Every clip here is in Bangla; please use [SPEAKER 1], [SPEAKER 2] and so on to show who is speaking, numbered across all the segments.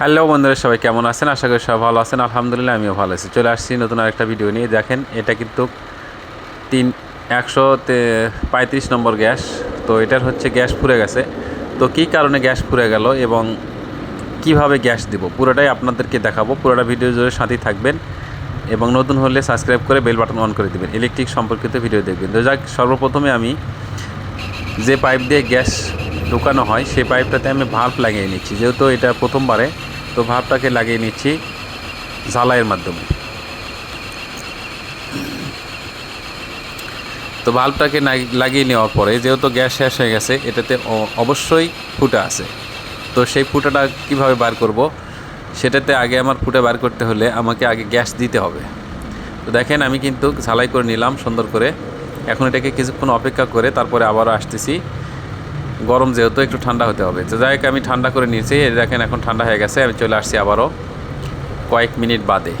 [SPEAKER 1] হ্যালো বন্ধুরা, সবাই কেমন আছেন? আশা করি সবাই ভালো আছেন। আলহামদুলিল্লাহ, আমিও ভালো আছি। চলে আসছি নতুন আরেকটা ভিডিও নিয়ে। দেখেন, এটা কিন্তু তিন একশো পঁয়ত্রিশ নম্বর গ্যাস। তো এটার হচ্ছে গ্যাস ফুরে গেছে। তো কী কারণে গ্যাস ফুরে গেল এবং কীভাবে গ্যাস দিব? পুরোটাই আপনাদেরকে দেখাবো। পুরোটা ভিডিও জুড়ে সাথেই থাকবেন এবং নতুন হলে সাবস্ক্রাইব করে বেল বাটন অন করে দেবেন। ইলেকট্রিক সম্পর্কিত ভিডিও দেখবেন। তো যাক, সর্বপ্রথমে আমি যে পাইপ দিয়ে গ্যাস ঢোকানো হয়, সেই পাইপটাতে আমি ভাল্ব লাগিয়ে নিচ্ছি। যেহেতু এটা প্রথমবারে তো ভাবটাকে লাগিয়ে নিচ্ছি ঝালাইয়ের মাধ্যমে। তো ভাল্বটাকে লাগিয়ে নেওয়ার পরে যেহেতু গ্যাস শেষ হয়ে গেছে, এটাতে অবশ্যই ফুটা আছে। তো সেই ফুটাটা কীভাবে বার করব? সেটাতে আগে আমার ফুটা বার করতে হলে আমাকে আগে গ্যাস দিতে হবে। তো দেখেন আমি কিন্তু ঝালাই করে নিলাম সুন্দর করে। এখন এটাকে কিছুক্ষণ অপেক্ষা করে তারপরে আবারও আসতেছি। গরম যেহেতু একটু ঠান্ডা হতে হবে। তো যাই আমি ঠান্ডা করে নিয়েছি। দেখেন এখন ঠান্ডা হয়ে গেছে, আমি চলে আসছি আবারও কয়েক মিনিট বাদে।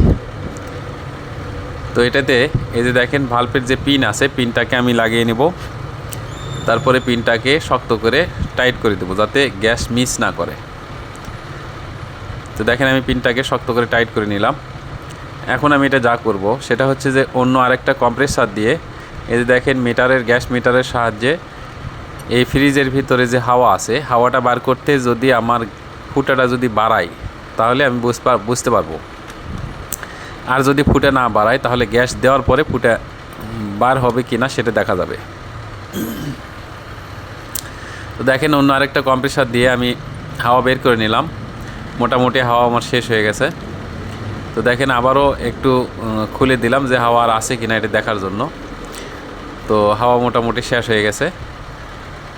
[SPEAKER 1] তো এটাতে এই যে দেখেন ভাল্বের যে পিন আছে পিনটাকে আমি লাগিয়ে নেব। তারপরে পিনটাকে শক্ত করে টাইট করে দেবো, যাতে গ্যাস মিস না করে। তো দেখেন, আমি পিনটাকে শক্ত করে টাইট করে নিলাম। এখন আমি এটা যা করব, সেটা হচ্ছে যে অন্য আরেকটা কম্প্রেসার দিয়ে এই যে দেখেন মিটারের গ্যাস মিটারের সাহায্যে এই ফ্রিজের ভিতরে যে হাওয়া আছে, হাওয়াটা বার করতে যদি আমার ফুটাটা যদি বাড়াই তাহলে আমি বুঝ বুঝতে পারব। আর যদি ফুটা না বাড়ায়, তাহলে গ্যাস দেওয়ার পরে ফুটে বার হবে কি না সেটা দেখা যাবে। তো দেখেন, অন্য আরেকটা কম্প্রেসার দিয়ে আমি হাওয়া বের করে নিলাম। মোটামুটি হাওয়া আমার শেষ হয়ে গেছে। তো দেখেন, আবারও একটু খুলে দিলাম যে হাওয়া আর আছে কিনা এটা দেখার জন্য। তো হাওয়া মোটামুটি শেষ হয়ে গেছে।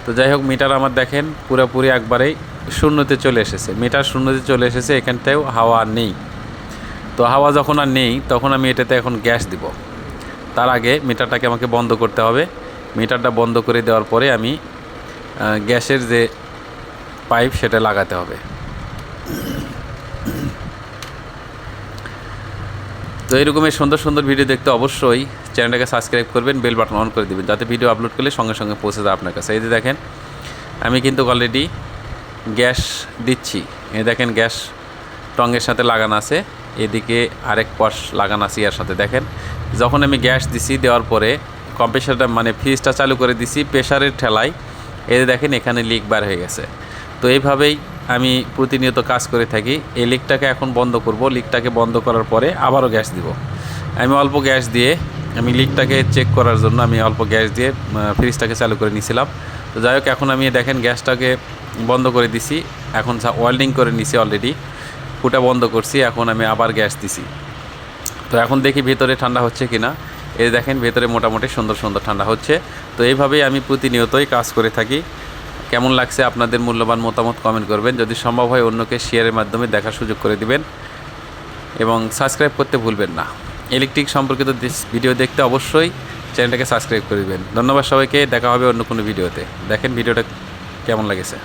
[SPEAKER 1] তো যাই হোক, মিটার আমার দেখেন, পুরোপুরি একবারেই শূন্যতে চলে এসেছে। মিটার শূন্যতে চলে এসেছে এখানটাও হাওয়া আর নেই। তো হাওয়া যখন আর নেই, তখন আমি এটাতে এখন গ্যাস দিব। তার আগে মিটারটাকে আমাকে বন্ধ করতে হবে। মিটারটা বন্ধ করে দেওয়ার পরে আমি গ্যাসের যে পাইপ, সেটা লাগাতে হবে। তো এরকমের সুন্দর সুন্দর ভিডিও দেখতে অবশ্যই চ্যানেলটাকে সাবস্ক্রাইব করবেন বেল বাটন অন করে দেবেন, যাতে ভিডিও আপলোড করলে সঙ্গে সঙ্গে পৌঁছে যায় আপনার কাছে। এই যে দেখেন, আমি কিন্তু অলরেডি গ্যাস দিচ্ছি। এই দেখেন গ্যাস টঙ্গের সাথে লাগানো আছে, এদিকে আরেক পশ লাগানো আছে ইয়ার সাথে। দেখেন, যখন আমি গ্যাস দিছি, দেওয়ার পরে কম্প্রেসারটা মানে ফ্রিজটা চালু করে দিছি প্রেশারের ঠেলায়। এই দেখেন, এখানে লিক বার হয়ে গেছে। তো এইভাবেই আমি প্রতিনিয়ত কাজ করে থাকি। এই লিকটাকে এখন বন্ধ করব। লিকটাকে বন্ধ করার পরে আবারও গ্যাস দিব। আমি অল্প গ্যাস দিয়ে, আমি লিকটাকে চেক করার জন্য আমি অল্প গ্যাস দিয়ে ফ্রিজটাকে চালু করে নিয়েছিলাম তো যাই হোক, এখন আমি দেখেন গ্যাসটাকে বন্ধ করে দিছি। এখন ওয়েল্ডিং করে নিছি অলরেডি ফুটা বন্ধ করছি। এখন আমি আবার গ্যাস দিছি। তো এখন দেখি ভেতরে ঠান্ডা হচ্ছে কি না এই দেখেন ভেতরে মোটামুটি সুন্দর সুন্দর ঠান্ডা হচ্ছে। তো এইভাবেই আমি প্রতিনিয়তই কাজ করে থাকি। কেমন লাগছে আপনাদের মূল্যবান মতামত কমেন্ট করবেন। যদি সম্ভব হয় অন্যকে শেয়ারের মাধ্যমে দেখার সুযোগ করে দিবেন এবং সাবস্ক্রাইব করতে ভুলবেন না। ইলেকট্রিক সম্পর্কিত ভিডিও দেখতে অবশ্যই চ্যানেলটাকে সাবস্ক্রাইব করে দেবেন। ধন্যবাদ সবাইকে, দেখা হবে অন্য কোনো ভিডিওতে দেখেন ভিডিওটা কেমন লাগেছে।